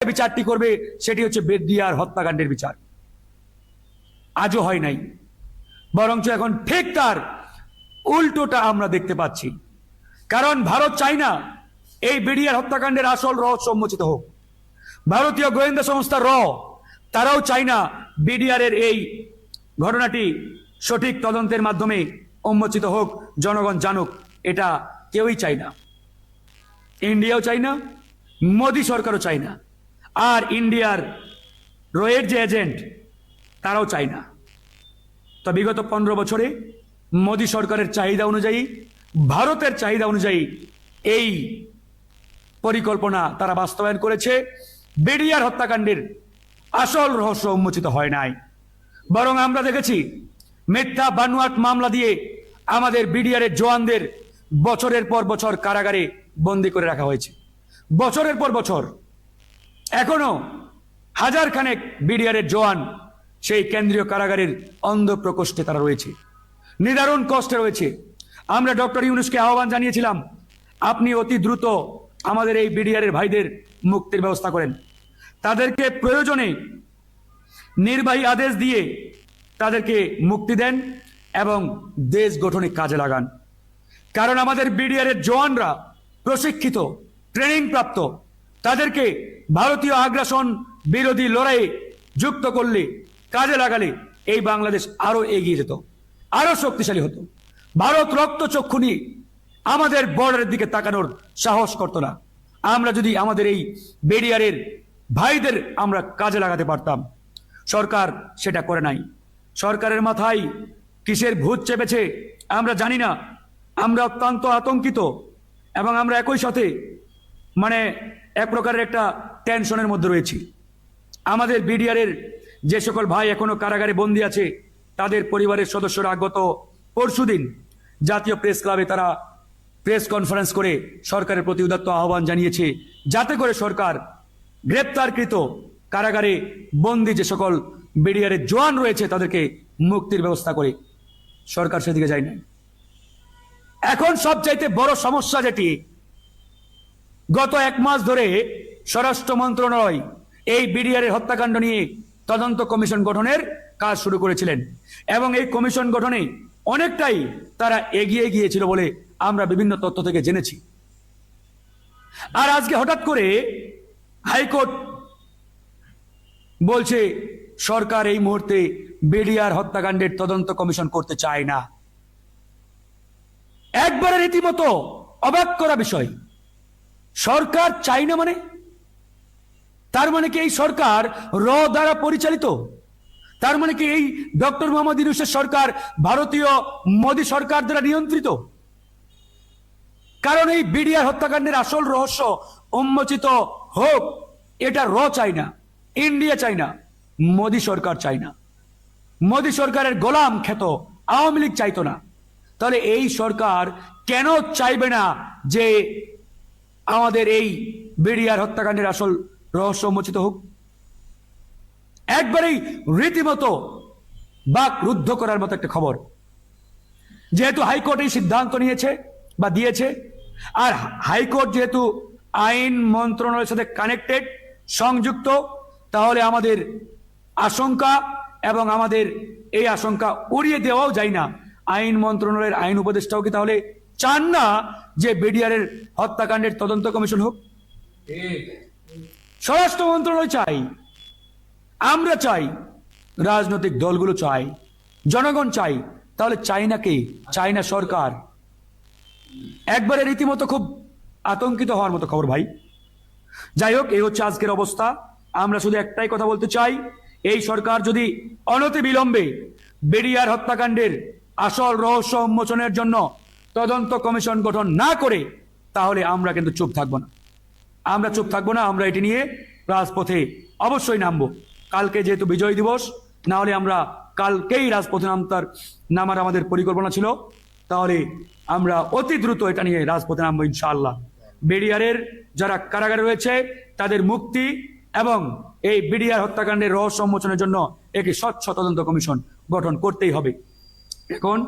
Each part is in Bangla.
বিচারটি করবে, সেটি হচ্ছে বেদিয়ার হত্যাকাণ্ডের বিচার। আজও হয় নাই। বরঞ্চ এখন ঠিক তার উল্টোটা আমরা দেখতে পাচ্ছি। কারণ ভারত চাই না এই বিডিআর হত্যাকাণ্ডের আসল রহস্য উন্মোচিত হোক। ভারতীয় গোয়েন্দা সংস্থা র, তারাও চাই না বিডিআরের এই ঘটনাটি সঠিক তদন্তের মাধ্যমে উন্মোচিত হোক, জনগণ জানুক, এটা কেউই চাই না। ইন্ডিয়াও চাই না, মোদী সরকারও চাই না। আর ইন্ডিয়ার রয়ের যে এজেন্ট, তারাও চায় না। তো বিগত পনেরো বছরে মোদী সরকারের চাহিদা অনুযায়ী, ভারতের চাহিদা অনুযায়ী এই পরিকল্পনা তারা বাস্তবায়ন করেছে। বিডিআর হত্যাকাণ্ডের আসল রহস্য উন্মোচিত হয় নাই। বরং আমরা দেখেছি, মিথ্যা বানুয়াট মামলা দিয়ে আমাদের বিডিআরের জওয়ানদের বছরের পর বছর কারাগারে বন্দি করে রাখা হয়েছে। বছরের পর বছর এখনও হাজার খানেক বিডিআরের জওয়ান সেই কেন্দ্রীয় কারাগারের অন্ধ প্রকোষ্ঠে তারা রয়েছে। নিদারুণ কষ্টে রয়েছে। আমরা ডক্টর ইউনুসকে আহ্বান জানিয়েছিলাম, আপনি অতি দ্রুত আমাদের এই বিডিআরের ভাইদের মুক্তির ব্যবস্থা করেন। তাদেরকে প্রয়োজনে নির্বাহী আদেশ দিয়ে তাদেরকে মুক্তি দেন এবং দেশ গঠনে কাজে লাগান। কারণ আমাদের বিডিআরের জওয়ানরা প্রশিক্ষিত ট্রেনিং প্রাপ্ত তাদেরকে ভারতীয় আগ্রাসন বিরোধী লড়াইয়ে যুক্ত করলে, কাজে লাগালে এই বাংলাদেশ আরও এগিয়ে যেত, আরও শক্তিশালী হতো। ভারত রক্ত চক্ষু নিয়ে আমাদের বর্ডারের দিকে তাকানোর সাহস করতো না। আমরা যদি আমাদের এই বেরিয়ারের ভাইদের আমরা কাজে লাগাতে পারতাম, সরকার সেটা করে নাই। সরকারের মাথায় কিসের ভূত চেপেছে আমরা জানি না। আমরা অত্যন্ত আতঙ্কিত এবং আমরা একই সাথে মানে এক প্রকারের একটা টেনশনের মধ্যে রয়েছি। আমাদের বিডিআরের যে সকল ভাই এখনও কারাগারে বন্দী আছে, তাদের পরিবারের সদস্যরা গত পরশুদিন জাতীয় প্রেস ক্লাবে তারা প্রেস কনফারেন্স করে সরকারের প্রতি উদাত্ত আহ্বান জানিয়েছে, যাতে করে সরকার গ্রেপ্তারকৃত কারাগারে বন্দী যে সকল বিডিআরের জোয়ান রয়েছে, তাদেরকে মুক্তির ব্যবস্থা করে সরকার সেদিকে যায় না এখন সবচাইতে বড় সমস্যা যেটি গত এক মাস ধরে স্বরাষ্ট্র মন্ত্রণালয় এই বিডিআরের হত্যাকাণ্ড নিয়ে তদন্ত কমিশন গঠনের কাজ শুরু করেছিলেন এবং এই কমিশন গঠনে অনেকটাই তারা এগিয়ে গিয়েছিল বলে আমরা বিভিন্ন তথ্য থেকে জেনেছি। আর আজকে হঠাৎ করে হাইকোর্ট বলছে, সরকার এই মুহূর্তে বিডিআর হত্যাকাণ্ডের তদন্ত কমিশন করতে চায় না। একবারে রীতিমতো অবাক করা বিষয়। সরকার চাই না মানে? তার মানে কি এই সরকার র দ্বারা পরিচালিত? তার মানে কি এই ডক্টর মোহাম্মদ ইউনুসের সরকার ভারতীয় মোদী সরকার দ্বারা নিয়ন্ত্রিত? কারণ এই বিডিআর হত্যাকাণ্ডের আসল রহস্য উন্মোচিত হোক, এটা র চাই না, ইন্ডিয়া চাই না, মোদী সরকার চাই না। মোদী সরকারের গোলাম খ্যাত আওয়ামী লীগ চাইতো না। তাহলে এই সরকার কেন চাইবে না যে আমাদের এই বিডিআর হত্যাকাণ্ডের আসল রহস্য উন্মোচিত হোক। একবারেই রীতিমতো বাক রুদ্ধ করার মতো একটা খবর। যেহেতু হাইকোর্ট এই সিদ্ধান্ত নিয়েছে বা দিয়েছে, আর হাইকোর্ট যেহেতু আইন মন্ত্রণালয়ের সাথে কানেক্টেড, সংযুক্ত, তাহলে আমাদের আশঙ্কা এবং আমাদের এই আশঙ্কা উড়িয়ে দেওয়াও যায় না। আইন মন্ত্রণালয়ের আইন উপদেষ্টাও কি তাহলে চান না যে বিডিআরের হত্যাকাণ্ডের তদন্ত কমিশন হোক। স্বরাষ্ট্র মন্ত্রণালয় চাই, আমরা চাই, রাজনৈতিক দলগুলো চাই, জনগণ চাই, তাহলে চাই না কে? চাই সরকার। একবারে রীতিমতো খুব আতঙ্কিত হওয়ার মতো খবর ভাই। যাই হোক এই হচ্ছে আজকের অবস্থা। আমরা শুধু একটাই কথা বলতে চাই, এই সরকার যদি অনতি বিলম্বে বেরিয়ার হত্যাকাণ্ডের আসল রহস্য উন্মোচনের জন্য তদন্ত কমিশন গঠন না করে, তাহলে আমরা কিন্তু চুপ থাকব না। আমরা চুপ থাকব না, আমরা এটি নিয়ে রাজপথে অবশ্যই নামবো। কালকে যেহেতু বিজয় দিবস না হলে আমরা কালকেই রাজপথে নামতার, নামার আমাদের পরিকল্পনা ছিল। তাহলে আমরা অতি দ্রুত এটা নিয়ে রাজপথে নামবো ইনশাআল্লাহ। বেরিয়ারের যারা কারাগারে রয়েছে, তাদের মুক্তি এবং এই বিডিআর হত্যাকাণ্ডের রহস্য উন্মোচনের জন্য একটি স্বচ্ছ তদন্ত কমিশন গঠন করতেই হবে। এখন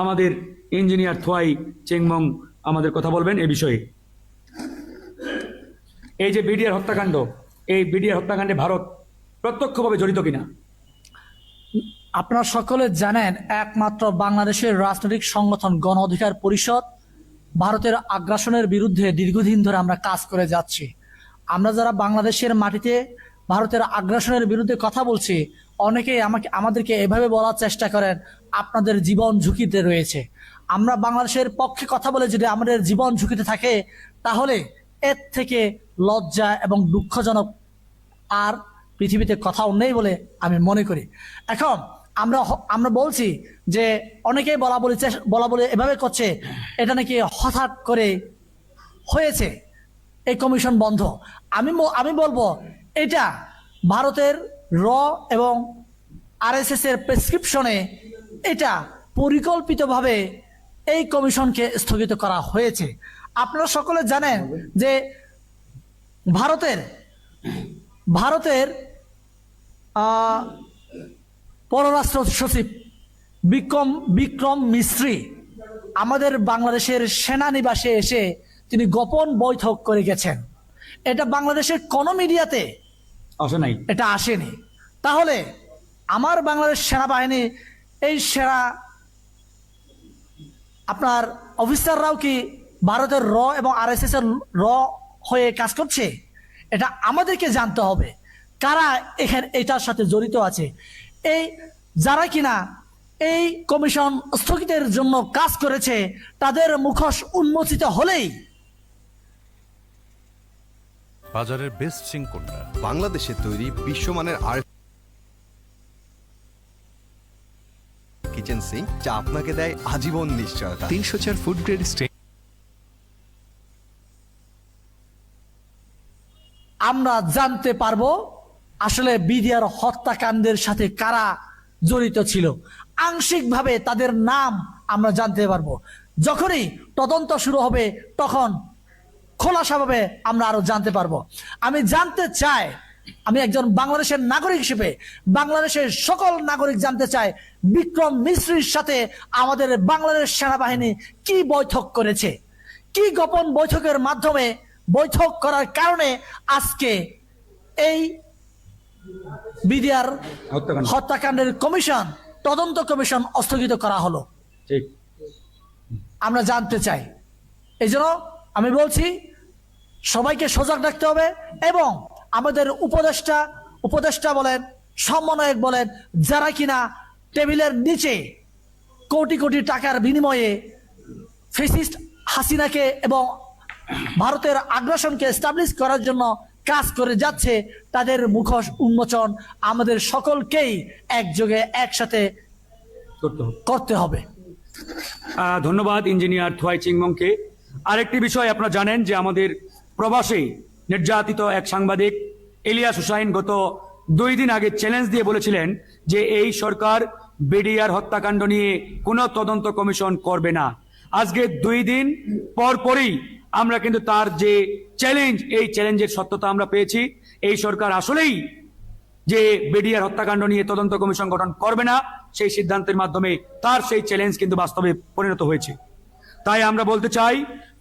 আমাদের ইঞ্জিনিয়ার থোয়াই চেংমং আমাদের কথা বলবেন এ বিষয়ে। এই যে বিডিআর হত্যাকাণ্ড, এই বিডিআর হত্যাকাণ্ডে ভারত প্রত্যক্ষভাবে জড়িত কিনা? আপনারা সকলে জানেন, একমাত্র বাংলাদেশের রাজনৈতিক সংগঠন গণ অধিকার পরিষদ ভারতের আগ্রাসনের বিরুদ্ধে দীর্ঘদিন ধরে আমরা কাজ করে যাচ্ছি। আমরা যারা বাংলাদেশের মাটিতে ভারতের আগ্রাসনের বিরুদ্ধে কথা বলছি। অনেকেই আমাকে, আমাদেরকে এভাবে বলার চেষ্টা করেন, আপনাদের জীবন ঝুঁকিতে রয়েছে। আমরা বাংলাদেশের পক্ষে কথা বলে যদি আমাদের জীবন ঝুঁকিতে থাকে, তাহলে এর থেকে লজ্জা এবং দুঃখজনক আর পৃথিবীতে কোথাও নেই বলে আমি মনে করি। এখন আমরা আমরা বলছি যে অনেকেই বলা বলি বলা বলে এভাবে করছে, এটা নাকি হঠাৎ করে হয়েছে? এই কমিশন বন্ধ। আমি আমি বলব এটা ভারতের র এবং আরএসএস এর প্রেসক্রিপশনে এটা পরিকল্পিতভাবে এই কমিশনকে স্থগিত করা হয়েছে। আপনারা সকলে জানেন যে ভারতের ভারতের পররাষ্ট্র সচিব বিক্রম বিক্রম মিস্ত্রি আমাদের বাংলাদেশের সেনানিবাসে এসে তিনি গোপন বৈঠক করে গেছেন। এটা বাংলাদেশের কোনো মিডিয়াতে আসে নাই। এটা আসেনি। তাহলে আমার বাংলাদেশ সেনাবাহিনী এই সেরা আপনার অফিসাররাও কি ভারতের র এবং আরএসএস এর র হয়ে কাজ করছে? এটা আমাদেরকে জানতে হবে। কারা এখানে এটার সাথে জড়িত আছে? এই যারা কিনা এই কমিশন স্থগিতের জন্য কাজ করেছে, তাদের মুখোশ উন্মোচিত হলেই বাজারের বেস্ট সিং কোনটা? বাংলাদেশে তৈরি বিশ্বমানের আর কিচেন সিঙ্ক যা আপনাকে দেয় আজীবন নিশ্চয়তা। তিনশো চার ফুড গ্রেড স্টেন আমরা জানতে পারব আসলে বিডিআর হত্যাকাণ্ডের সাথে কারা জড়িত ছিল। আংশিকভাবে তাদের নাম আমরা জানতে পারব। যখনই তদন্ত শুরু হবে তখন খোলাসাভাবে আমরা আরও জানতে পারব। আমি জানতে চাই আমি একজন বাংলাদেশের নাগরিক হিসেবে বাংলাদেশের সকল নাগরিক জানতে চায় বিক্রম মিশ্রির সাথে আমাদের বাংলাদেশ সেনাবাহিনী কি বৈঠক করেছে? কি গোপন বৈঠকের মাধ্যমে বৈঠক করার কারণে আজকে এই বিডিআর হত্যাকাণ্ডের কমিশন তদন্ত কমিশন স্থগিত করা হলো। আমরা জানতে চাই। এই জন্য আমি বলছি সবাইকে সজাগ রাখতে হবে এবং আমাদের উপদেষ্টা উপদেষ্টা বলেন সমন্বয়ক বলেন যারা কিনা টেবিলের নিচে কোটি কোটি টাকার বিনিময়ে ফেসিস্ট হাসিনাকে এবং ভারতের আগ্রাসনকে এস্টাবলিশ করার জন্য কাজ করে যাচ্ছে তাদের মুখোশ উন্মোচন আমাদের সকলকেই একযোগে একসাথে করতে হবে। করতে হবে। আহ, ধন্যবাদ ইঞ্জিনিয়ার থুয়াই চিংমংকে। আরেকটি বিষয় আপনারা জানেন যে আমাদের প্রবাসে নির্যাতিত এক সাংবাদিক এলিয়াস হুসাইন গত দুই দিন আগে চ্যালেঞ্জ দিয়ে বলেছিলেন যে এই সরকার বিডিআর হত্যাকাণ্ড নিয়ে কোনো তদন্ত কমিশন করবে না। আজকে দুই দিন পর পরই আমরা কিন্তু তার যে চ্যালেঞ্জ এই চ্যালেঞ্জের সত্যতা আমরা পেয়েছি। এই সরকার আসলেই যে বিডিআর হত্যাকাণ্ড নিয়ে তদন্ত কমিশন গঠন করবে না, সেই সিদ্ধান্তের মাধ্যমে তার সেই চ্যালেঞ্জ কিন্তু বাস্তবে পরিণত হয়েছে। তাই আমরা বলতে চাই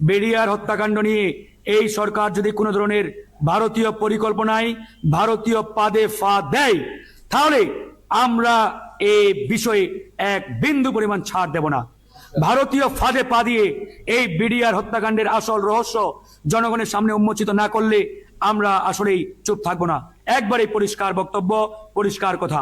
বেরিয়ার হত্যাকাণ্ড নিয়ে এই সরকার যদি কোনো ধরনের ভারতীয় পরিকল্পনায় ভারতীয় পাদে ফা দেয়, তাহলে আমরা এই বিষয়ে এক বিন্দু পরিমাণ ছাড় দেব না। ভারতীয় ফাঁদে পা দিয়ে এই বিডিআর হত্যাকাণ্ডের আসল রহস্য জনগণের সামনে উন্মোচিত না করলে আমরা আসলেই চুপ থাকব না। একবারে পরিষ্কার বক্তব্য, পরিষ্কার কথা।